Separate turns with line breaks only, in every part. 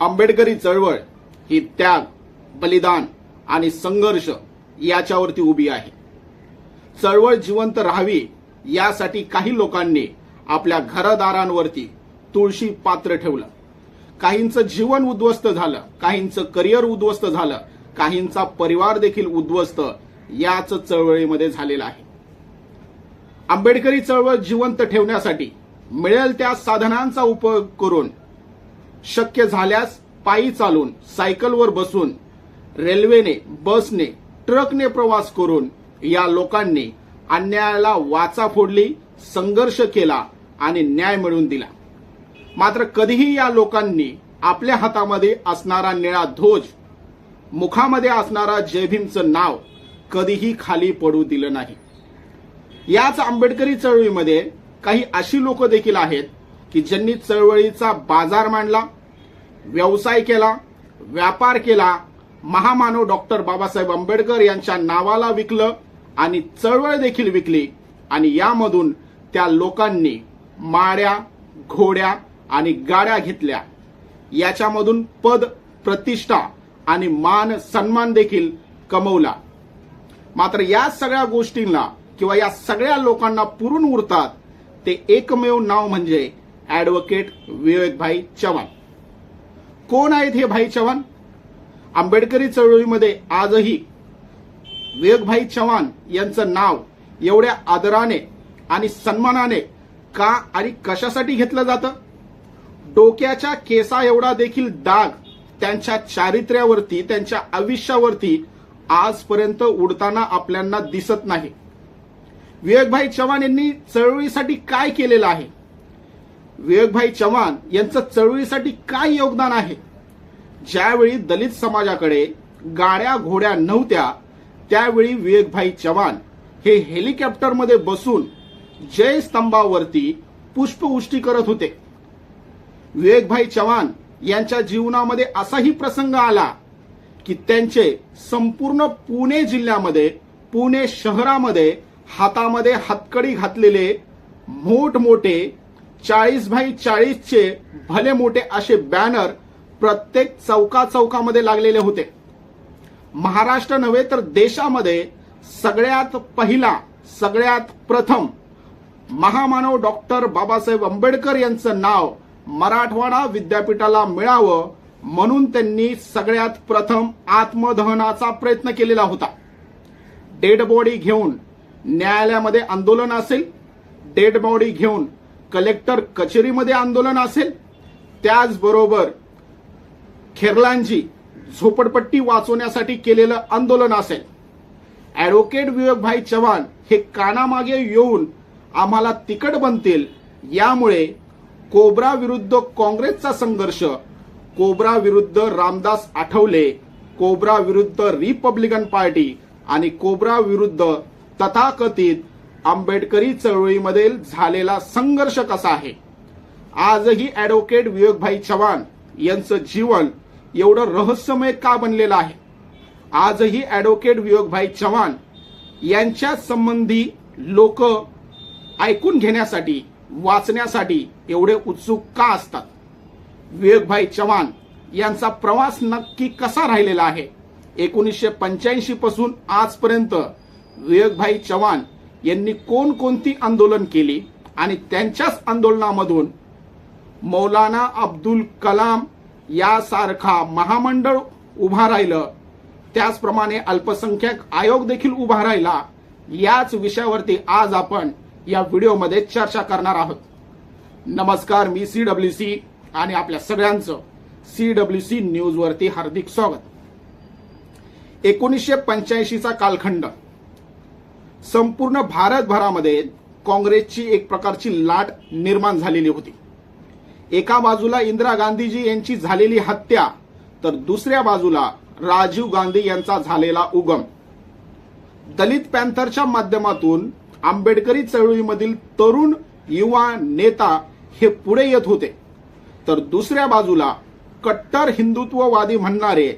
आंबेडकरी चळवळ ही त्याग बलिदान आणि संघर्ष याच्यावरती उभी आहे. चळवळ जिवंत राहावी यासाठी काही लोकांनी आपल्या घरदारांवरती तुळशी पात्र ठेवलं. काहींचं जीवन उद्ध्वस्त झालं काहींचं करिअर उद्ध्वस्त झालं काहींचा परिवार देखील उद्ध्वस्त याच चळवळीमध्ये झालेला आहे. आंबेडकरी चळवळ जिवंत ठेवण्यासाठी मिळेल त्या साधनांचा उपयोग करून शक्य झाल्यास पायी चालून सायकलवर बसून रेल्वेने बसने ट्रकने प्रवास करून या लोकांनी अन्यायाला वाचा फोडली संघर्ष केला आणि न्याय मिळवून दिला. मात्र कधीही या लोकांनी आपल्या हातामध्ये असणारा निळा ध्वज मुखामध्ये असणारा जयभीमचं नाव कधीही खाली पडू दिलं नाही. याच आंबेडकरी चळवळीमध्ये काही अशी लोक देखील आहेत की ज्यांनी चळवळीचा बाजार मांडला व्यवसाय केला व्यापार केला महामानव डॉक्टर बाबासाहेब आंबेडकर यांच्या नावाला विकलं आणि चळवळ देखील विकली आणि यामधून त्या लोकांनी माड्या घोड्या आणि गाड्या घेतल्या. याच्यामधून पद प्रतिष्ठा आणि मान सन्मान देखील कमवला. मात्र या सगळ्या गोष्टींना किंवा या सगळ्या लोकांना पुरून उरतात ते एकमेव नाव म्हणजे ऍडव्होकेट विवेकभाई चव्हाण. कोण आहेत हे भाई चव्हाण? आंबेडकरी चळवळीमध्ये आजही विवेकभाई चव्हाण यांचं नाव एवढ्या आदराने आणि सन्मानाने का आणि कशासाठी घेतलं जातं? डोक्याच्या केसा एवढा देखील डाग त्यांच्या चारित्र्यावरती त्यांच्या आयुष्यावरती आजपर्यंत उडताना आपल्याला दिसत नाही. विवेकभाई चव्हाण यांनी चळवळीसाठी काय केलेलं आहे? विवेकभाई चव्हाण यांचं चळवळीसाठी काय योगदान आहे? ज्यावेळी दलित समाजाकडे गाड्या घोड्या नव्हत्या त्यावेळी विवेकभाई चव्हाण हे हेलिकॉप्टरमध्ये बसून जय स्तंभावरती पुष्पवृष्टी करत होते. विवेकभाई चव्हाण यांच्या जीवनामध्ये असाही प्रसंग आला की त्यांचे संपूर्ण पुणे जिल्ह्यामध्ये पुणे शहरामध्ये हातामध्ये हातकडी घातलेले मोठमोठे चाळीस भाई चाळीसचे भले मोठे असे बॅनर प्रत्येक चौका चौकामध्ये लागलेले होते. महाराष्ट्र नव्हे तर देशामध्ये सगळ्यात पहिला सगळ्यात प्रथम महामानव डॉक्टर बाबासाहेब आंबेडकर यांचं नाव मराठवाडा विद्यापीठाला मिळावं म्हणून त्यांनी सगळ्यात प्रथम आत्मदहनाचा प्रयत्न केलेला होता. डेड बॉडी घेऊन न्यायालयामध्ये आंदोलन असेल डेड बॉडी घेऊन कलेक्टर कचेरीमध्ये आंदोलन असेल त्याचबरोबर खेरलांजी झोपडपट्टी वाचवण्यासाठी केलेलं आंदोलन असेल. ऍडव्होकेट विवेकभाई चव्हाण हे कानामागे येऊन आम्हाला तिकट बनतील. यामुळे कोब्रा विरुद्ध काँग्रेसचा संघर्ष कोब्रा विरुद्ध रामदास आठवले कोब्रा विरुद्ध रिपब्लिकन पार्टी आणि कोब्रा विरुद्ध तथाकथित आंबेडकरी चळवळीमध्ये झालेला संघर्ष कसा आहे? आजही ॲडव्होकेट विवेकभाई चव्हाण यांचं जीवन एवढं रहस्यमय का बनलेलं आहे? आजही ॲडव्होकेट विवेकभाई चव्हाण यांच्या संबंधी लोक ऐकून घेण्यासाठी वाचण्यासाठी एवढे उत्सुक का असतात? विवेकभाई चव्हाण यांचा प्रवास नक्की कसा राहिलेला आहे? एकोणीसशे पंच्याऐंशी पासून आजपर्यंत विवेकभाई चव्हाण यांनी कोणकोणती आंदोलन केली आणि त्यांच्याच आंदोलनामधून मौलाना अब्दुल कलाम यासारखा महामंडळ उभा राहिलं. त्याचप्रमाणे अल्पसंख्याक आयोग देखील उभा राहिला. याच विषयावरती आज आपण या व्हिडिओमध्ये चर्चा करणार आहोत. नमस्कार मी सी डब्ल्यू सी आणि आपल्या सगळ्यांचं सी डब्ल्यू सी न्यूजवरती हार्दिक स्वागत. एकोणीसशे पंच्याऐंशीचा कालखंड. संपूर्ण भारतभरामध्ये काँग्रेसची एक प्रकारची लाट निर्माण झालेली होती. एका बाजूला इंदिरा गांधीजी यांची झालेली हत्या तर दुसऱ्या बाजूला राजीव गांधी यांचा झालेला उगम. दलित पॅन्थरच्या माध्यमातून आंबेडकरी चळवळीमधील तरुण युवा नेता हे पुढे येत होते. तर दुसऱ्या बाजूला कट्टर हिंदुत्ववादी म्हणणारे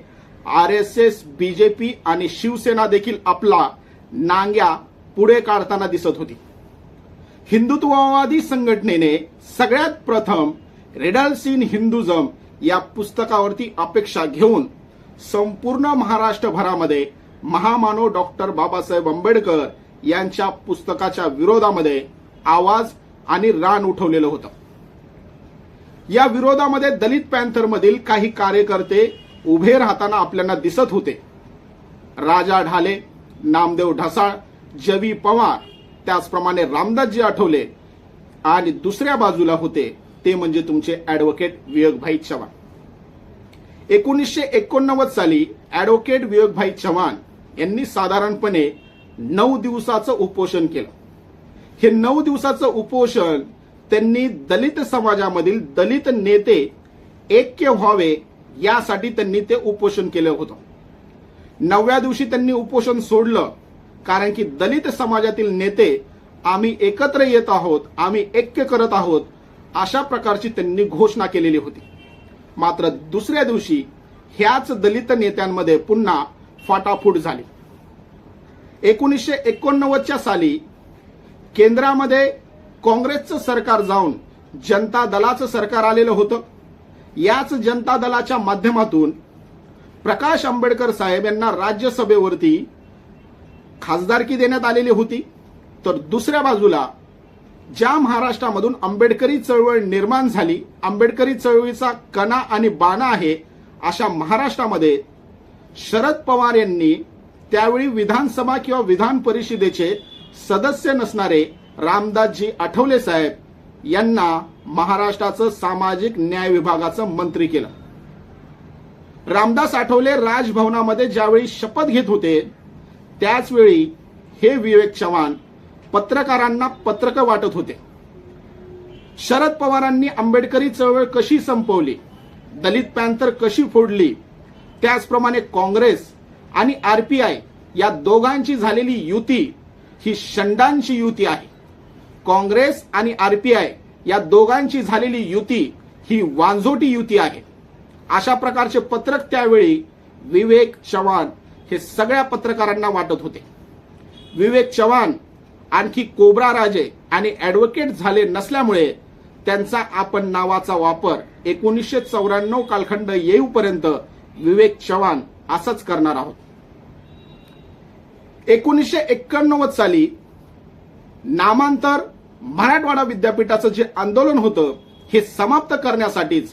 आर एस एस बीजेपी आणि शिवसेना देखील आपला नांग्या पुढे काढताना दिसत होती. हिंदुत्ववादी संघटनेने सगळ्यात प्रथम रेडल्स इन हिंदुझम या पुस्तकावरती अपेक्षा घेऊन संपूर्ण महाराष्ट्रभरामध्ये महामानव डॉक्टर बाबासाहेब आंबेडकर यांच्या पुस्तकाच्या विरोधामध्ये आवाज आणि रान उठवलेलं होतं. या विरोधामध्ये दलित पॅन्थरमधील काही कार्यकर्ते उभे राहताना आपल्याला दिसत होते. राजा ढाले नामदेव ढसाळ जवी पवार त्याचप्रमाणे रामदासजी आठवले आणि दुसऱ्या बाजूला होते ते म्हणजे तुमचे ऍडव्होकेट विवेकभाई चव्हाण. एकोणीसशे एकोणनव्वद साली ऍडव्होकेट विवेकभाई चव्हाण यांनी साधारणपणे नऊ दिवसाचं उपोषण केलं. हे नऊ दिवसाचं उपोषण त्यांनी दलित समाजामधील दलित नेते ऐक्य व्हावे यासाठी त्यांनी ते उपोषण केलं होतं. नवव्या दिवशी त्यांनी उपोषण सोडलं. कारण की दलित समाजातील नेते आम्ही एकत्र येत आहोत आम्ही ऐक्य करत आहोत अशा प्रकारची त्यांनी घोषणा केलेली होती. मात्र दुसऱ्या दिवशी ह्याच दलित नेत्यांमध्ये पुन्हा फाटाफूट झाली. एकोणीसशे एकोणनव्वदच्या साली केंद्रामध्ये काँग्रेसचं सरकार जाऊन जनता दलाचं सरकार आलेलं होतं. याच जनता दलाच्या माध्यमातून प्रकाश आंबेडकर साहेब यांना राज्यसभेवरती खासदारकी देण्यात आलेली होती. तर दुसऱ्या बाजूला ज्या महाराष्ट्रामधून आंबेडकरी चळवळ निर्माण झाली आंबेडकरी चळवळीचा कणा आणि बाणा आहे अशा महाराष्ट्रामध्ये शरद पवार यांनी त्यावेळी विधानसभा किंवा विधान परिषदेचे सदस्य नसणारे रामदासजी आठवले साहेब यांना महाराष्ट्राचं सामाजिक न्याय विभागाचं मंत्री केलं. रामदास आठवले राजभवनामध्ये ज्यावेळी शपथ घेत होते त्याचवेळी हे विवेक चव्हाण पत्रकारांना पत्रक वाटत होते. शरद पवारांनी आंबेडकरी चळवळ कशी संपवली? दलित पॅन्थर कशी फोडली? त्याचप्रमाणे काँग्रेस आणि आरपीआय या दोघांची झालेली युती ही शंडांची युती आहे. काँग्रेस आणि आरपीआय या दोघांची झालेली युती ही वांझोटी युती आहे. अशा प्रकारचे पत्रक त्यावेळी विवेक चव्हाण हे सगळ्या पत्रकारांना वाटत होते. विवेक चव्हाण आणखी कोबरा राजे आणि ऍडव्होकेट झाले नसल्यामुळे त्यांचा आपण नावाचा वापर एकोणीसशे चौऱ्याण्णव कालखंड येऊपर्यंत विवेक चव्हाण असंच करणार आहोत. एकोणीसशे एक्क्याण्णव साली नामांतर मराठवाडा विद्यापीठाचं जे आंदोलन होतं हे समाप्त करण्यासाठीच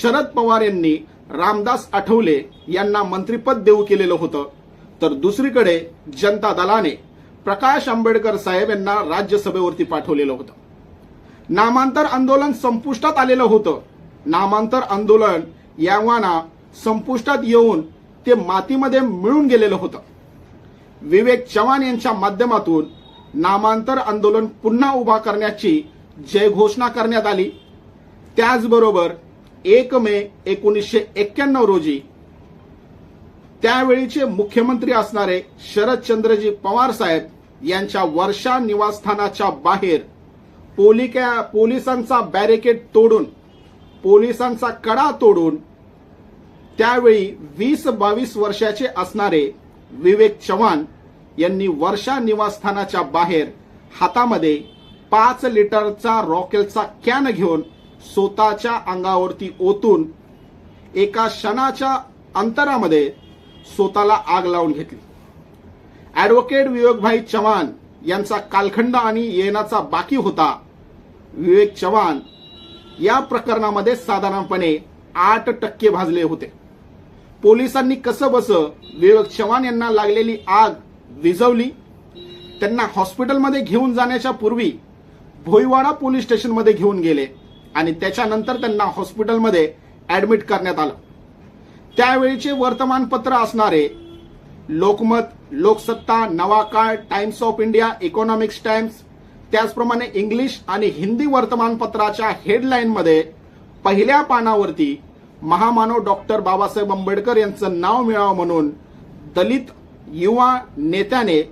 शरद पवार यांनी रामदास आठवले यांना मंत्रिपद देऊ केलेलं होतं. तर दुसरीकडे जनता दलाने प्रकाश आंबेडकर साहेब यांना राज्यसभेवरती पाठवलेलं होतं. नामांतर आंदोलन संपुष्टात आलेलं होतं. नामांतर आंदोलन यावाना संपुष्टात येऊन ते मातीमध्ये मिळून गेलेलं होतं. विवेक चव्हाण यांच्या माध्यमातून नामांतर आंदोलन पुन्हा उभा करण्याची जयघोषणा करण्यात आली. त्याचबरोबर एक मे एकोणीसशे एक्क्याण्णव रोजी त्यावेळीचे मुख्यमंत्री असणारे शरदचंद्रजी पवार साहेब यांच्या वर्षा निवासस्थानाच्या बाहेर पोलिका पोलिसांचा बॅरिकेड तोडून पोलिसांचा कडा तोडून त्यावेळी वीस बावीस वर्षाचे असणारे विवेक चव्हाण यांनी वर्षा निवासस्थानाच्या बाहेर हातामध्ये पाच लिटरचा रॉकेलचा कॅन घेऊन स्वतःच्या अंगावरती ओतून एका क्षणाच्या अंतरामध्ये स्वतःला आग लावून घेतली. ऍडव्होकेट विवेकभाई चव्हाण यांचा कालखंड आणि येण्याचा बाकी होता. विवेक चव्हाण या प्रकरणामध्ये साधारणपणे आठ टक्के भाजले होते. पोलिसांनी कसं बस विवेक चव्हाण यांना लागलेली आग विझवली. त्यांना हॉस्पिटलमध्ये घेऊन जाण्याच्या पूर्वी भोईवाडा पोलीस स्टेशनमध्ये घेऊन गेले आणि त्याच्यानंतर त्यांना हॉस्पिटलमध्ये ऍडमिट करण्यात आलं. त्यावेळीचे वर्तमानपत्र असणारे Lokmat Loksatta Navakal times of India economics times त्याचप्रमाणे इंग्लिश आणि हिंदी वर्तमानपत्राच्या हेडलाईनमध्ये पहिल्या पानावरती महामानव डॉक्टर बाबासाहेब आंबेडकर यांचं नाव मिळावं म्हणून दलित युवा नेत्याने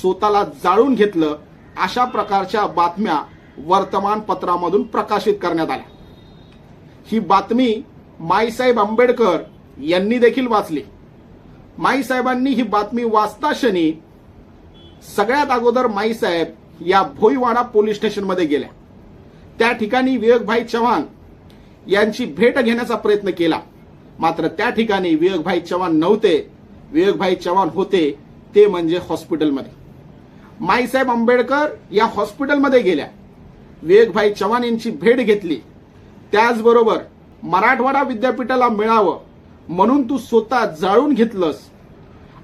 स्वतःला जाळून घेतलं अशा प्रकारच्या बातम्या वर्तमानपत्रामधून प्रकाशित करण्यात आल्या. ही बातमी माईसाहेब आंबेडकर यांनी देखील वाचली. माईसाहेबांनी ही बातमी वाचता क्षणी सगळ्यात अगोदर माईसाहेब या भोईवाडा पोलीस स्टेशनमध्ये गेल्या. त्या ठिकाणी विवेकभाई चव्हाण यांची भेट घेण्याचा प्रयत्न केला. मात्र त्या ठिकाणी विवेकभाई चव्हाण नव्हते. विवेकभाई चव्हाण होते ते म्हणजे हॉस्पिटलमध्ये. माईसाहेब आंबेडकर या हॉस्पिटलमध्ये गेल्या. विवेकभाई चव्हाण यांची भेट घेतली. त्याचबरोबर मराठवाडा विद्यापीठाला मिळावं म्हणून तू स्वतः जाळून घेतलंस.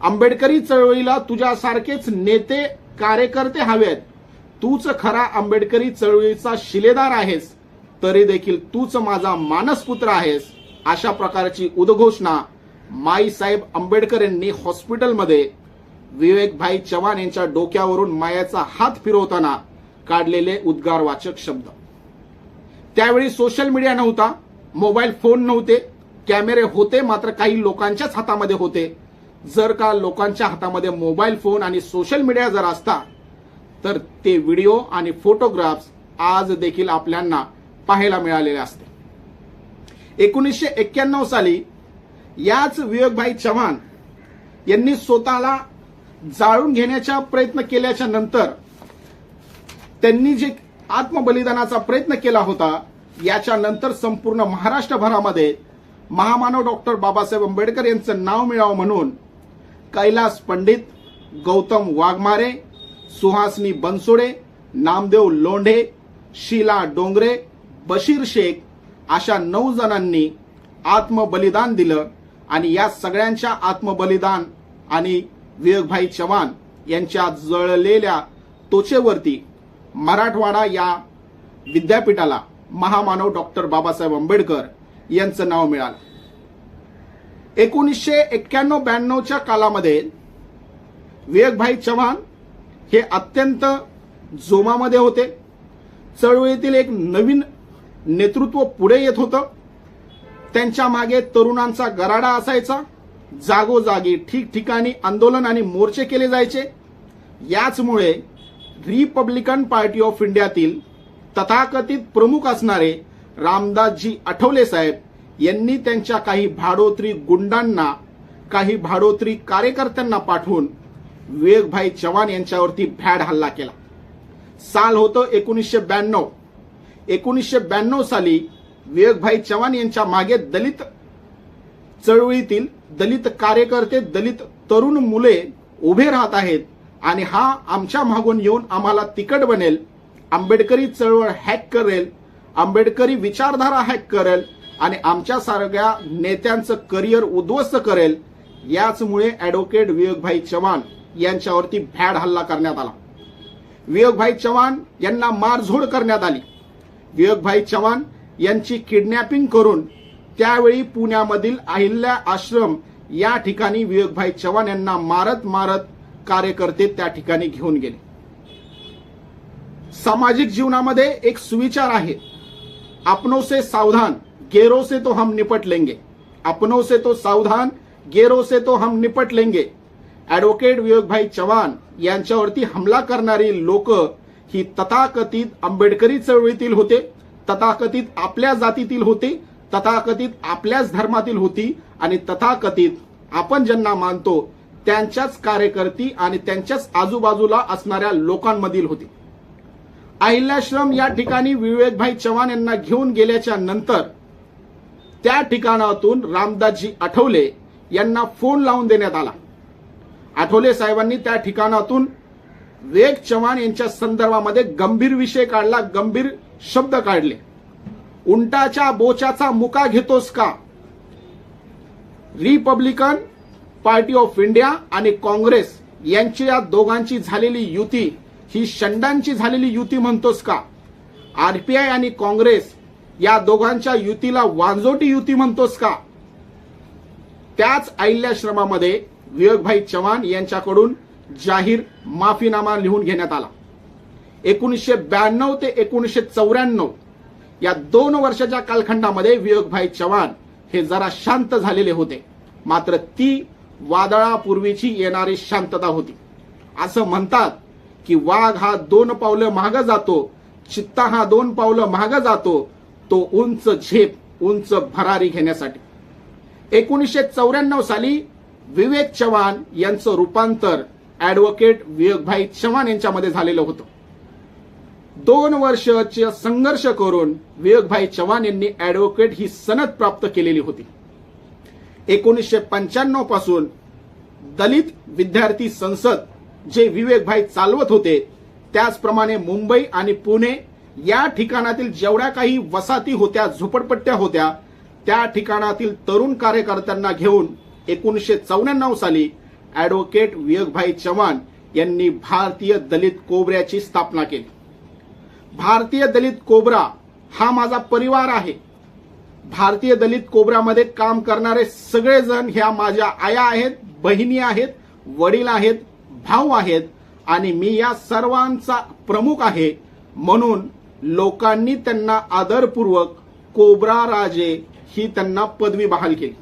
आंबेडकरी चळवळीला तुझ्यासारखेच नेते कार्यकर्ते हवेत. तूच खरा आंबेडकरी चळवळीचा शिलेदार आहेस. तरी देखील तूच माझा मानसपुत्र आहेस अशा प्रकारची उद्घोषणा माईसाहेब आंबेडकर यांनी हॉस्पिटलमध्ये विवेकभाई चव्हाण यांच्या डोक्यावरून मायाचा हात फिरवताना काढलेले उद्गारवाचक शब्द. त्यावेळी सोशल मीडिया नव्हता मोबाईल फोन नव्हते कॅमेरे होते मात्र काही लोकांच्याच हातामध्ये होते. जर का लोकांच्या हातामध्ये मोबाईल फोन आणि सोशल मीडिया जर असता तर ते व्हिडिओ आणि फोटोग्राफ्स आज देखील आपल्याला पाहायला मिळालेले असते. एकोणीसशे एक्क्याण्णव साली याच विवेकभाई चव्हाण यांनी स्वतःला जाळून घेण्याचा प्रयत्न केल्याच्यानंतर त्यांनी जे आत्मबलिदानाचा प्रयत्न केला होता याच्या नंतर संपूर्ण महाराष्ट्रभरामध्ये महामानव डॉक्टर बाबासाहेब आंबेडकर यांचं नाव मिळावं म्हणून कैलास पंडित गौतम वाघमारे सुहासनी बनसोडे नामदेव लोंढे शीला डोंगरे बशीर शेख अशा नऊ जणांनी आत्मबलिदान दिलं आणि या सगळ्यांच्या आत्मबलिदान आणि विवेकभाई चव्हाण यांच्या जळलेल्या त्वचेवरती मराठवाडा या विद्यापीठाला महामानव डॉक्टर बाबासाहेब आंबेडकर यांचं नाव मिळालं. एकोणीसशे एक्क्याण्णव ब्याण्णवच्या कालामध्ये विवेकभाई चव्हाण हे अत्यंत जोमामध्ये होते. चळवळीतील एक नवीन नेतृत्व पुढे येत होतं. त्यांच्या मागे तरुणांचा गराडा असायचा. जागोजागी ठिकठिकाणी आंदोलन आणि मोर्चे केले जायचे. याचमुळे रिपब्लिकन पार्टी ऑफ इंडियातील तथाकथित प्रमुख असणारे रामदासजी आठवले साहेब यांनी त्यांच्या काही भाडोत्री गुंडांना काही भाडोत्री कार्यकर्त्यांना पाठवून विवेकभाई चव्हाण यांच्यावरती भॅड हल्ला केला. साल होतं एकोणीसशे ब्याण्णव. एकोणीसशे ब्याण्णव साली विवेकभाई चव्हाण यांच्या मागे दलित चळवळीतील दलित कार्यकर्ते दलित तरुण मुले उभे राहत आहेत आणि हा आमच्या मागून येऊन आम्हाला तिकट बनेल आंबेडकरी चळवळ हॅक करेल आंबेडकरी विचारधारा हॅक करेल आणि आमच्या सारख्या नेत्यांचं करिअर उद्ध्वस्त करेल याचमुळे ऍडव्होकेट विवेकभाई चव्हाण यांच्यावरती भॅड हल्ला करण्यात आला. विवेकभाई चव्हाण यांना मारझोड करण्यात आली. विवेकभाई चव्हाण यांची किडनॅपिंग करून त्यावेळी पुण्यामधील अहिल्या आश्रम या ठिकाणी विवेकभाई चव्हाण यांना मारत मारत कार्यकर्ते त्या ठिकाणी घेऊन गेले. सामाजिक जीवनामध्ये एक सुविचार आहे. अपनों से सावधान गेरों से तो हम निपट लेंगे। अपनों से तो सावधान गेरों से तो हम निपट लेंगे। ऍडव्होकेट विवेकभाई चव्हाण यांच्यावरती हमला करणारी लोक ही तथाकथित आंबेडकरी चळवळीतील होते तथाकथित आपल्या जातीतील होते तथाकथित आपल्याच धर्मातील होती आणि तथाकथित आपण ज्यांना मानतो त्यांच्याच कार्यकर्ती आणि त्यांच्याच आजूबाजूला असणाऱ्या लोकांमधील होती. अहिल्याश्रम या ठिकाणी विवेकभाई चव्हाण यांना घेऊन गेल्याच्यानंतर त्या ठिकाणातून रामदासजी आठवले यांना फोन लावून देण्यात आला. आठवले साहेबांनी त्या ठिकाणातून वेग चव्हाण यांच्या संदर्भामध्ये गंभीर विषय काढला गंभीर शब्द काढले. उंटाच्या बोचाचा मुका घेतोस का? रिपब्लिकन पार्टी ऑफ इंडिया आणि काँग्रेस यांची या दोघांची झालेली युती ही शंडांची झालेली युती म्हणतोस का? आरपीआय आणि काँग्रेस या दोघांच्या युतीला वांजोटी युती म्हणतोस का? त्याच अहिल्याश्रमामध्ये विवेकभाई चव्हाण यांच्याकडून जाहीर माफीनामा लिहून घेण्यात आला. एकोणीसशे ब्याण्णव ते एकोणीसशे चौऱ्याण्णव या दोन वर्षाच्या कालखंडामध्ये विवेकभाई चव्हाण हे जरा शांत झालेले होते. मात्र ती वादळापूर्वीची येणारी शांतता होती. असं म्हणतात की वाघ हा दोन पावलं महाग जातो चित्ता हा दोन पावलं महाग जातो तो उंच झेप उंच भरारी घेण्यासाठी. एकोणीसशे चौऱ्याण्णव साली विवेक चव्हाण यांचं रूपांतर ऍडव्होकेट विवेकभाई चव्हाण यांच्यामध्ये झालेलं होतं. दोन वर्षाचे संघर्ष करून विवेकभाई चव्हाण यांनी ऍडव्होकेट ही सनद प्राप्त केलेली होती. एकोणीसशे पंच्याण्णवपासून दलित विद्यार्थी संसद जे विवेकभाई चालवत होते त्याचप्रमाणे मुंबई आणि पुणे या ठिकाणातील जेवढ्या काही वसाहती होत्या झोपडपट्ट्या होत्या त्या ठिकाणातील तरुण कार्यकर्त्यांना घेऊन एकोणीसशे चौऱ्याण्णव साली ऍडव्होकेट विवेकभाई चव्हाण यांनी भारतीय दलित कोबऱ्याची स्थापना केली. भारतीय दलित कोबरा हा माझा परिवार आहे. भारतीय दलित कोबऱ्यामध्ये काम करणारे सगळेजण ह्या माझ्या आया आहेत बहिणी आहेत वडील आहेत भाऊ आहेत आणि मी या सर्वांचा प्रमुख आहे. म्हणून लोकांनी त्यांना आदरपूर्वक कोब्रा राजे ही त्यांना पदवी बहाल केली.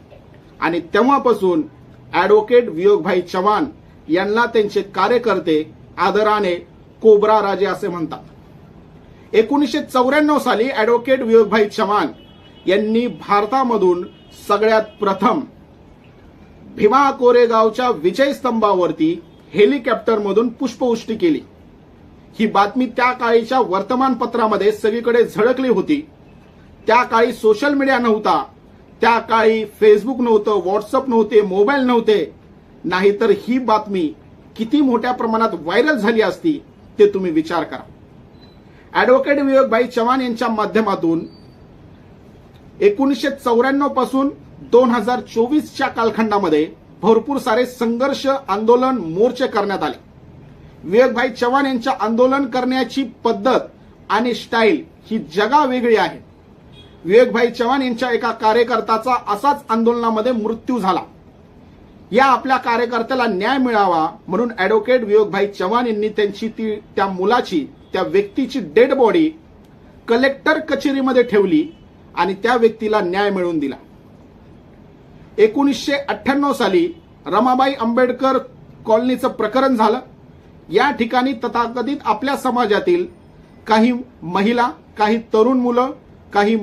आणि तेव्हापासून ऍडव्होकेट वियोगभाई चव्हाण यांना त्यांचे कार्यकर्ते आदराने कोब्रा राजे असे म्हणतात. एकोणीसशे चौऱ्याण्णव साली ऍडव्होकेट वियोगभाई चव्हाण यांनी भारतामधून सगळ्यात प्रथम भीमा कोरेगावच्या विजय स्तंभावरती हेलिकॉप्टरमधून पुष्पवृष्टी केली. ही बातमी त्या काळीच्या वर्तमानपत्रामध्ये सगळीकडे झळकली होती. त्या काळी सोशल मीडिया नव्हता. त्या काळी फेसबुक नव्हतं व्हॉट्सअप नव्हते मोबाईल नव्हते. नाहीतर ही बातमी किती मोठ्या प्रमाणात व्हायरल झाली असती ते तुम्ही विचार करा. ऍडव्होकेट विवेकभाई चव्हाण यांच्या माध्यमातून एकोणीसशे चौऱ्याण्णवपासून दोन हजार चोवीसच्या कालखंडामध्ये भरपूर सारे संघर्ष आंदोलन मोर्चे करण्यात आले. विवेकभाई चव्हाण यांच्या आंदोलन करण्याची पद्धत आणि स्टाईल ही जगा वेगळी आहे. विवेकभाई चव्हाण यांच्या एका कार्यकर्त्याचा असाच आंदोलनामध्ये मृत्यू झाला. या आपल्या कार्यकर्त्याला न्याय मिळावा म्हणून अॅडव्होकेट विवेकभाई चव्हाण यांनी त्यांची ती त्या मुलाची त्या व्यक्तीची डेड बॉडी कलेक्टर कचेरीमध्ये ठेवली आणि त्या व्यक्तीला न्याय मिळवून दिला. एकोणीसशे अठ्ठ्याण्णव साली रमाबाई आंबेडकर कॉलनीचं प्रकरण झालं. या ठिकाणी तथाकथित आपल्या समाजातील काही महिला काही तरुण मुलं काही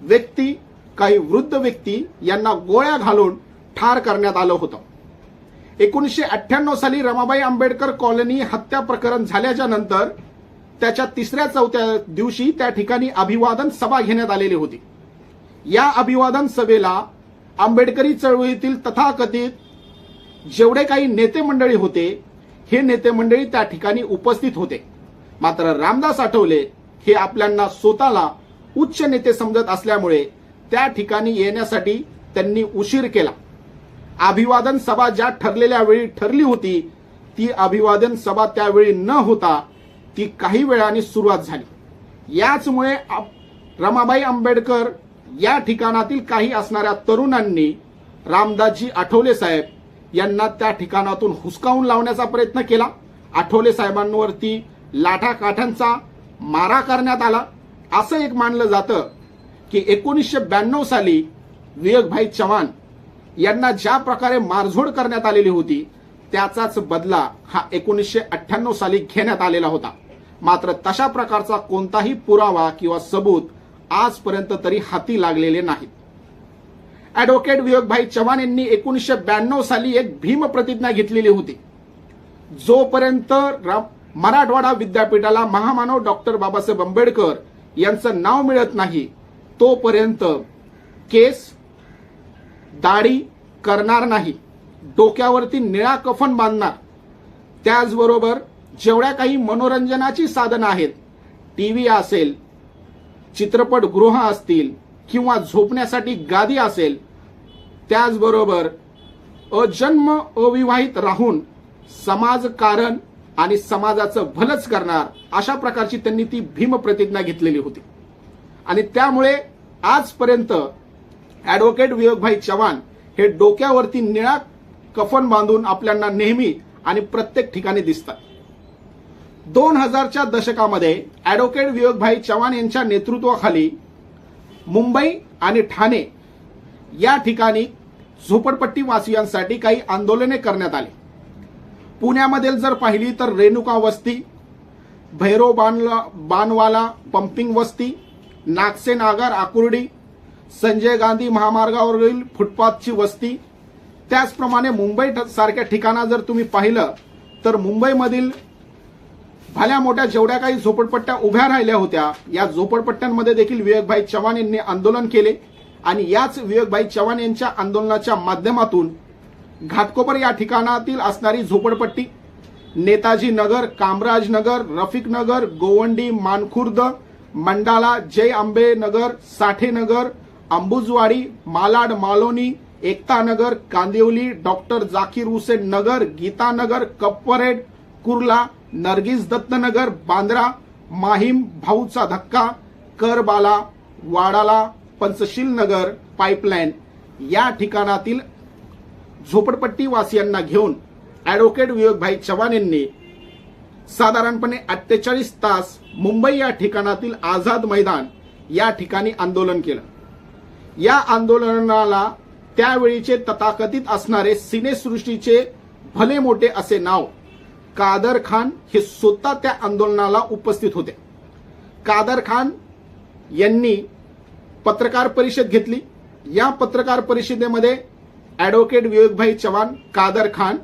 व्यक्ती काही वृद्ध व्यक्ती यांना गोळ्या घालून ठार करण्यात आलं होतं. एकोणीसशे अठ्ठ्याण्णव साली रमाबाई आंबेडकर कॉलनी हत्या प्रकरण झाल्याच्यानंतर त्याच्या तिसऱ्या चौथ्या दिवशी त्या ठिकाणी अभिवादन सभा घेण्यात आलेली होती. या अभिवादन सभेला आंबेडकरी चळवळीतील तथाकथित जेवढे काही नेते मंडळी होते हे नेते मंडळी त्या ठिकाणी उपस्थित होते. मात्र रामदास आठवले हे आपल्यांना स्वतःला उच्च नेते समजत असल्यामुळे त्या ठिकाणी येण्यासाठी त्यांनी उशीर केला. अभिवादन सभा ज्या ठरलेल्या वेळी ठरली होती ती अभिवादन सभा त्यावेळी न होता ती काही वेळाने सुरुवात झाली. याचमुळे आप- रमाबाई आंबेडकर या ठिकाणातील काही असणाऱ्या तरुणांनी रामदासजी आठवले साहेब यांना त्या ठिकाणातून हुसकावून लावण्याचा प्रयत्न केला. आठवले साहेबांवरती लाठाकाठ्यांचा मारा करण्यात आला. असं एक मानलं जातं की एकोणीसशे ब्याण्णव साली विवेकभाई चव्हाण यांना ज्या प्रकारे मारझोड करण्यात आलेली होती त्याचाच बदला हा एकोणीसशे अठ्ठ्याण्णव साली घेण्यात आलेला होता. मात्र तशा प्रकारचा कोणताही पुरावा किंवा सबूत आजपर्यंत तरी हाती लागलेले नाहीत. ऍडव्होकेट विवेकभाई चव्हाण यांनी एकोणीसशे ब्याण्णव साली एक भीम प्रतिज्ञा घेतलेली होती. जोपर्यंत मराठवाडा विद्यापीठाला महामानव डॉक्टर बाबासाहेब आंबेडकर यांचं नाव मिळत नाही तोपर्यंत केस दाढी करणार नाही डोक्यावरती निळा कफन बांधणार. त्याचबरोबर जेवढ्या काही मनोरंजनाची साधनं आहेत टी व्ही असेल चित्रपटगृह असतील किंवा झोपण्यासाठी गादी असेल त्याचबरोबर अजन्म अविवाहित राहून समाजकारण आणि समाजाचं भलंच करणार अशा प्रकारची त्यांनी ती भीम प्रतिज्ञा घेतलेली होती. आणि त्यामुळे आजपर्यंत ऍडव्होकेट विवेकभाई चव्हाण हे डोक्यावरती निळा कफन बांधून आपल्याला नेहमी आणि प्रत्येक ठिकाणी दिसतात. दोन हजारच्या दशकामध्ये ऍडव्होकेट विवेकभाई चव्हाण यांच्या नेतृत्वाखाली मुंबई आणि ठाणे या ठिकाणी झोपडपट्टी वासियांसाठी काही आंदोलने करण्यात आली. पुण्यामध्ये जर पाहिली तर रेणुका वस्ती भैरव बानला बानवाला पंपिंग वस्ती नागसे नागर आकुर्डी संजय गांधी महामार्गावरील फुटपाथची वस्ती त्याचप्रमाणे मुंबई सारख्या ठिकाणा जर तुम्ही पाहिलं तर मुंबईमधील भाल्या मोठ्या जेवढ्या काही झोपडपट्ट्या उभ्या राहिल्या होत्या या झोपडपट्ट्यांमध्ये देखील विवेकभाई चव्हाण यांनी आंदोलन केले. आणि याच विवेकभाई चव्हाण यांच्या आंदोलनाच्या माध्यमातून घाटकोपर या ठिकाणातील असणारी झोपडपट्टी नेताजी नगर कामराज नगर रफिक नगर गोवंडी मानखुर्द मंडाला जय आंबे नगर साठे नगर अंबुजवाडी मालाड मालोनी एकता नगर कांदिवली डॉक्टर जाकीर हुसेन नगर गीतानगर कप्परेड कुर्ला नर्गिस दत्तनगर बांद्रा माहीम भाऊचा धक्का करबाला वाडाला पंचशील नगर पाईपलाईन या ठिकाणातील झोपडपट्टीवासियांना घेऊन ॲडव्होकेट विवेकभाई चव्हाण यांनी साधारणपणे अठ्ठेचाळीस तास मुंबई या ठिकाणातील आझाद मैदान या ठिकाणी आंदोलन केलं. या आंदोलनाला त्यावेळीचे तथाकथित असणारे सिनेसृष्टीचे भले मोठे असे नाव कादर खान हे स्वतः त्या आंदोलनाला उपस्थित होते. कादर खान यांनी पत्रकार परिषद घेतली. या पत्रकार परिषदेमध्ये ऍडव्होकेट विवेकभाई चव्हाण कादर खान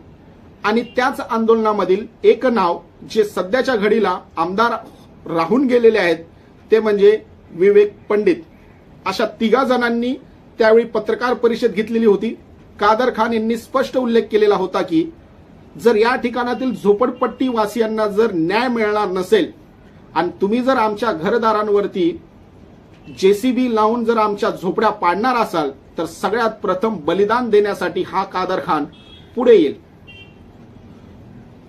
आणि त्याच आंदोलनामधील एक नाव जे सध्याच्या घडीला आमदार राहून गेलेले आहेत ते म्हणजे विवेक पंडित. अशा तिघा जणांनी त्यावेळी पत्रकार परिषद घेतलेली होती. कादर खान यांनी स्पष्ट उल्लेख केलेला होता की जर या ठिकाणातील झोपडपट्टी वासियांना जर न्याय मिळणार नसेल आणि तुम्ही जर आमच्या घरदारांवरती जेसीबी लावून जर आमच्या झोपड्या पाडणार असाल तर सगळ्यात प्रथम बलिदान देण्यासाठी हा कादर खान पुढे येईल.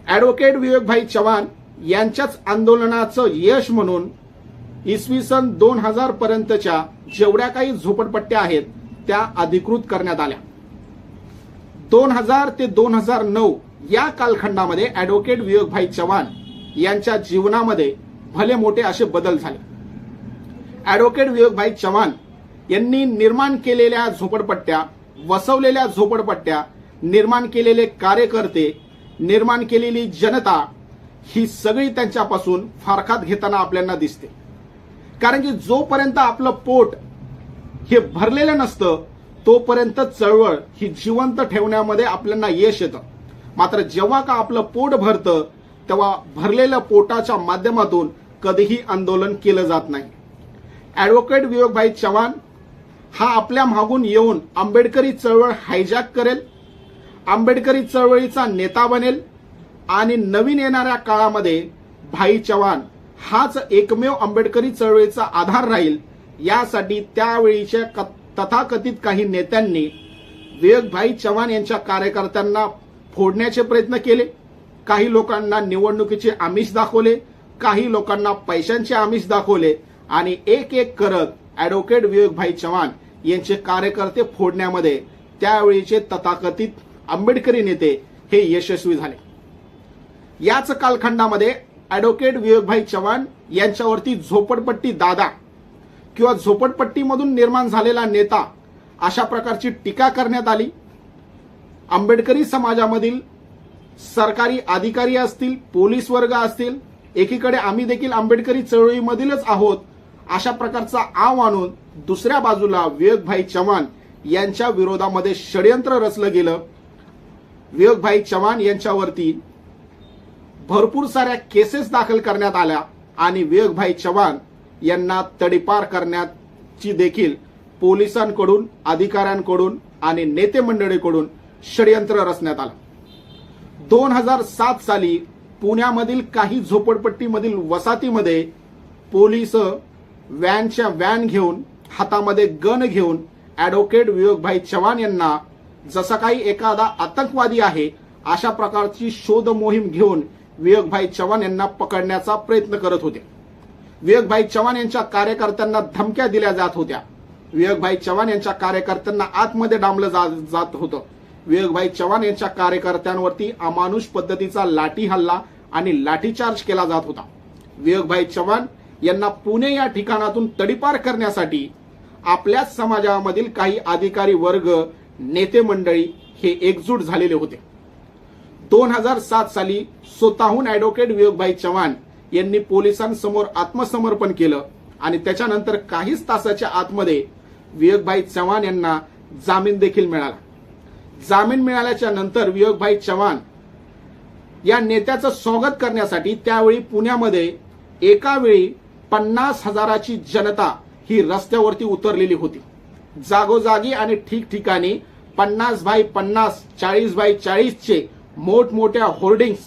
ऍडव्होकेट विवेकभाई चव्हाण यांच्याच आंदोलनाचं यश म्हणून इसवी सन दोन हजार पर्यंतच्या जेवढ्या काही झोपडपट्ट्या आहेत त्या अधिकृत करण्यात आल्या. दोन हजार ते दोन हजार नऊ या कालखंडामध्ये ॲडव्होकेट विवेकभाई चव्हाण यांच्या जीवनामध्ये भले मोठे असे बदल झाले. ॲडव्होकेट विवेकभाई चव्हाण यांनी निर्माण केलेल्या झोपडपट्ट्या वसवलेल्या झोपडपट्ट्या निर्माण केलेले कार्यकर्ते निर्माण केलेली जनता ही सगळी त्यांच्यापासून फारखात घेताना आपल्याला दिसते. कारण की जोपर्यंत आपलं पोट हे भरलेलं नसतं तोपर्यंत चळवळ ही जिवंत ठेवण्यामध्ये आपल्याला यश येतं. मात्र जेव्हा का आपलं पोट भरतं तेव्हा भरलेल्या पोटाच्या माध्यमातून कधीही आंदोलन केलं जात नाही. ॲडव्होकेट विवेकभाई चव्हाण हा आपल्या मागून येऊन आंबेडकरी चळवळ हायजॅक करेल आंबेडकरी चळवळीचा नेता बनेल आणि नवीन येणाऱ्या काळामध्ये भाई चव्हाण हाच एकमेव आंबेडकरी चळवळीचा आधार राहील यासाठी त्यावेळीच्या क- तथाकथित काही नेत्यांनी विवेकभाई चव्हाण यांच्या कार्यकर्त्यांना फोडण्याचे प्रयत्न केले. काही लोकांना निवडणुकीचे आमिष दाखवले. काही लोकांना पैशांचे आमिष दाखवले. आणि एक एक करत ऍडव्होकेट विवेकभाई चव्हाण यांचे कार्यकर्ते फोडण्यामध्ये त्यावेळीचे तथाकथित आंबेडकरी नेते हे यशस्वी झाले. याच कालखंडामध्ये ऍडव्होकेट विवेकभाई चव्हाण यांच्यावरती झोपडपट्टी दादा किंवा झोपडपट्टीमधून निर्माण झालेला नेता अशा प्रकारची टीका करण्यात आली. आंबेडकरी समाजामधील सरकारी अधिकारी असतील पोलीस वर्ग असतील एकीकडे आम्ही देखील आंबेडकरी चळवळीमधीलच आहोत अशा प्रकारचा आव आणून दुसऱ्या बाजूला विवेकभाई चव्हाण यांच्या विरोधामध्ये षडयंत्र रचलं गेलं. विवेकभाई चव्हाण यांच्यावरती भरपूर साऱ्या केसेस दाखल करण्यात आल्या आणि विवेकभाई चव्हाण यांना तडीपार करण्याची देखील पोलिसांकडून अधिकाऱ्यांकडून आणि नेते मंडळीकडून षडयंत्र रचण्यात आलं. दोन हजार सात साली पुण्यामधील काही झोपडपट्टीमधील वसाहतीमध्ये पोलीस व्हॅनच्या व्हॅन घेऊन हातामध्ये गन घेऊन ॲडव्होकेट विवेकभाई चव्हाण यांना जसा काही एखादा आतंकवादी आहे अशा प्रकारची शोध मोहीम घेऊन विवेकभाई चव्हाण यांना पकडण्याचा प्रयत्न करत होते. विवेकभाई चव्हाण यांच्या कार्यकर्त्यांना धमक्या दिल्या जात होत्या. विवेकभाई चव्हाण यांच्या कार्यकर्त्यांना आतमध्ये डांबलं जा- जात होतं. विवेकभाई चव्हाण यांच्या कार्यकर्त्यांवरती अमानुष पद्धतीचा लाठी हल्ला आणि लाठीचार्ज केला जात होता. विवेकभाई चव्हाण यांना पुणे या ठिकाणातून तडीपार करण्यासाठी आपल्याच समाजामधील काही अधिकारी वर्ग नेते मंडळी हे एकजूट झालेले होते. दोन हजार सात साली स्वतःहून ऍडव्होकेट विवेकभाई चव्हाण यांनी पोलिसांसमोर आत्मसमर्पण केलं आणि त्याच्यानंतर काहीच तासाच्या आतमध्ये विवेकभाई चव्हाण यांना जामीन देखील मिळाला. जामीन मिळाल्याच्या नंतर विवेकभाई चव्हाण या नेत्याचं स्वागत करण्यासाठी त्यावेळी पुण्यामध्ये एका वेळी पन्नास हजाराची जनता ही रस्त्यावरती उतरलेली होती. जागोजागी आणि ठिकठिकाणी पन्नास बाय पन्नास चाळीस बाय चाळीसचे मोठमोठ्या होर्डिंग्स.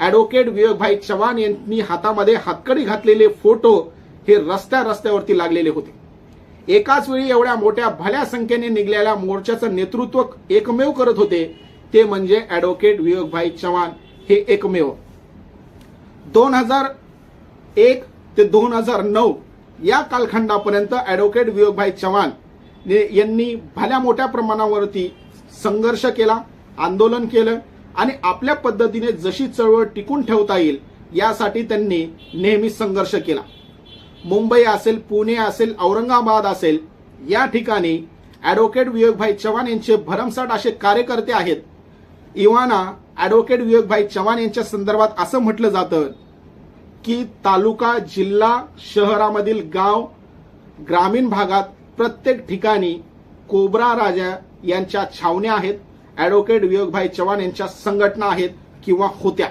ऍडव्होकेट विवेकभाई चव्हाण यांनी हातामध्ये हातकडी घातलेले फोटो हे रस्त्या रस्त्यावरती लागलेले होते. एकाच वेळी एवढ्या मोठ्या भल्या संख्येने निघलेल्या मोर्चाचं नेतृत्व एकमेव करत होते ते म्हणजे ऍडव्होकेट विवेकभाई चव्हाण. हे एकमेव. दोन हजार एक ते दोन हजार नऊ या कालखंडापर्यंत ऍडव्होकेट विवेकभाई चव्हाण यांनी भल्या मोठ्या प्रमाणावरती संघर्ष केला आंदोलन केलं आणि आपल्या पद्धतीने जशी चळवळ टिकून ठेवता येईल यासाठी त्यांनी नेहमी संघर्ष केला. मुंबई असेल पुणे असेल औरंगाबाद असेल या ठिकाणी ॲडव्होकेट विवेकभाई चव्हाण यांचे भरमसाठ असे कार्यकर्ते आहेत. इवाना ॲडव्होकेट विवेकभाई चव्हाण यांच्या संदर्भात असं म्हटलं जातं की तालुका जिल्हा शहरामधील गाव ग्रामीण भागात प्रत्येक ठिकाणी कोबरा राजा यांच्या छावण्या आहेत ॲडव्होकेट विवेकभाई चव्हाण यांच्या संघटना आहेत किंवा होत्या.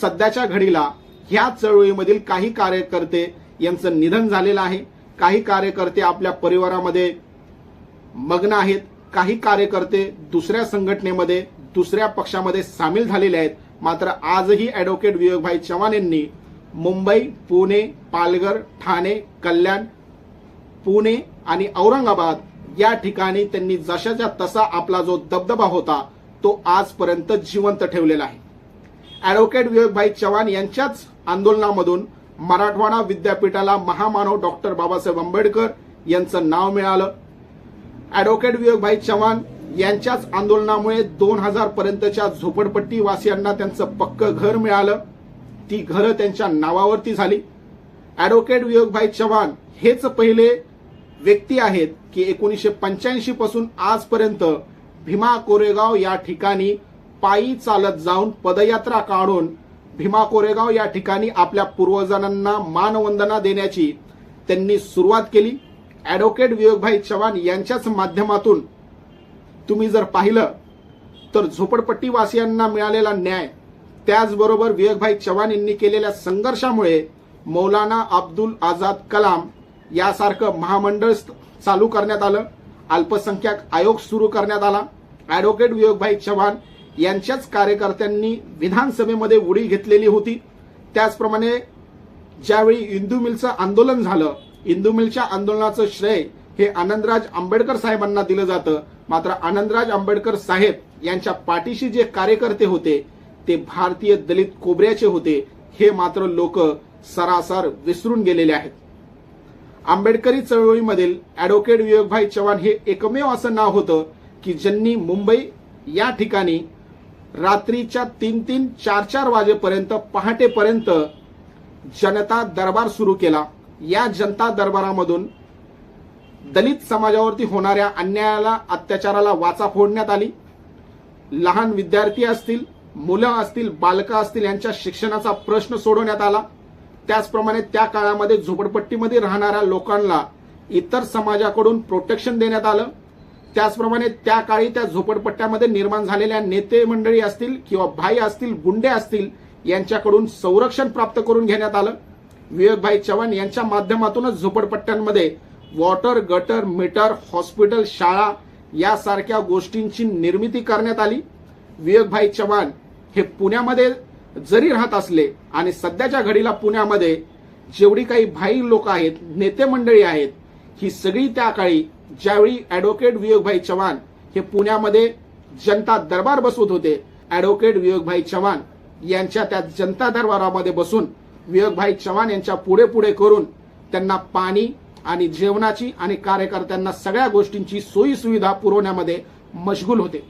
सध्याच्या घडीला ह्या चळवळीमधील काही कार्यकर्ते यांचं निधन झालेलं आहे. काही कार्यकर्ते आपल्या परिवारामध्ये मग्न आहेत. काही कार्यकर्ते दुसऱ्या संघटनेमध्ये दुसऱ्या पक्षामध्ये सामील झालेले आहेत. मात्र आजही अॅडव्होकेट विवेकभाई चव्हाण यांनी मुंबई पुणे पालघर ठाणे कल्याण पुणे आणि औरंगाबाद या ठिकाणी त्यांनी जशाच्या तसा आपला जो दबदबा होता तो आजपर्यंत जिवंत ठेवलेला आहे. अॅडव्होकेट विवेकभाई चव्हाण यांच्याच आंदोलनामधून मराठवाडा विद्यापीठाला महामानव डॉक्टर बाबासाहेब आंबेडकर यांचं नाव मिळालं. ऍडव्होकेट विवेकभाई चव्हाण यांच्याच आंदोलनामुळे दोन हजार पर्यंतच्या झोपडपट्टी वासियांना त्यांचं पक्क घर मिळालं. ती घरं त्यांच्या नावावरती झाली. ऍडव्होकेट विवेकभाई चव्हाण हेच पहिले व्यक्ती आहेत की एकोणीसशे पंच्याऐंशी पासून आजपर्यंत भीमा कोरेगाव या ठिकाणी पायी चालत जाऊन पदयात्रा काढून भीमा कोरेगाव या ठिकाणी आपल्या पूर्वजांना मानवंदना देण्याची त्यांनी सुरुवात केली. ऍडव्होकेट विवेकभाई चव्हाण यांच्याच माध्यमातून तुम्ही जर पाहिलं तर झोपडपट्टीवासियांना मिळालेला न्याय त्याचबरोबर विवेकभाई चव्हाण यांनी केलेल्या संघर्षामुळे मौलाना अब्दुल आझाद कलाम यासारखं महामंडळ चालू करण्यात आलं. अल्पसंख्याक आयोग सुरू करण्यात आला. ऍडव्होकेट विवेकभाई चव्हाण यांच्याच कार्यकर्त्यांनी विधानसभेमध्ये उडी घेतलेली होती. त्याचप्रमाणे ज्यावेळी इंदू मिलचं आंदोलन झालं इंदू मिलच्या आंदोलनाचं श्रेय हे आनंदराज आंबेडकर साहेबांना दिलं जातं. मात्र आनंदराज आंबेडकर साहेब यांच्या पाठीशी जे कार्यकर्ते होते ते भारतीय दलित कोबऱ्याचे होते. हे मात्र लोक सरासर विसरून गेलेले आहेत. आंबेडकरी चळवळीमधील ऍडव्होकेट विवेकभाई चव्हाण हे एकमेव असं नाव होतं की ज्यांनी मुंबई या ठिकाणी रात्रीच्या तीन तीन चार चार वाजेपर्यंत पहाटेपर्यंत जनता दरबार सुरू केला. या जनता दरबारामधून दलित समाजावरती होणाऱ्या अन्यायाला अत्याचाराला वाचा फोडण्यात आली. लहान विद्यार्थी असतील मुलं असतील बालकं असतील यांच्या शिक्षणाचा प्रश्न सोडवण्यात आला. त्याचप्रमाणे त्या काळामध्ये झोपडपट्टीमध्ये राहणाऱ्या लोकांना इतर समाजाकडून प्रोटेक्शन देण्यात आलं. त्याचप्रमाणे त्या काळी त्या झोपडपट्ट्यामध्ये निर्माण झालेल्या नेते मंडळी असतील किंवा भाई असतील गुंडे असतील यांच्याकडून संरक्षण प्राप्त करून घेण्यात आलं. विवेकभाई चव्हाण यांच्या माध्यमातूनच झोपडपट्ट्यांमध्ये वॉटर गटर मीटर हॉस्पिटल शाळा यासारख्या गोष्टींची निर्मिती करण्यात आली. विवेकभाई चव्हाण हे पुण्यामध्ये जरी राहत असले आणि सध्याच्या घडीला पुण्यामध्ये जेवढी काही भाई लोक आहेत नेते मंडळी आहेत ही सगळी त्या काळी ज्यावेळी ऍडव्होकेट विवेकभाई चव्हाण हे पुण्यामध्ये जनता दरबार बसवत होते ऍडव्होकेट विवेकभाई चव्हाण यांच्या त्या जनता दरबारामध्ये बसून विवेकभाई चव्हाण यांच्या पुढे पुढे करून त्यांना पाणी आणि जेवणाची आणि कार्यकर्त्यांना सगळ्या गोष्टींची सोयी सुविधा पुरवण्यामध्ये मशगूल होते.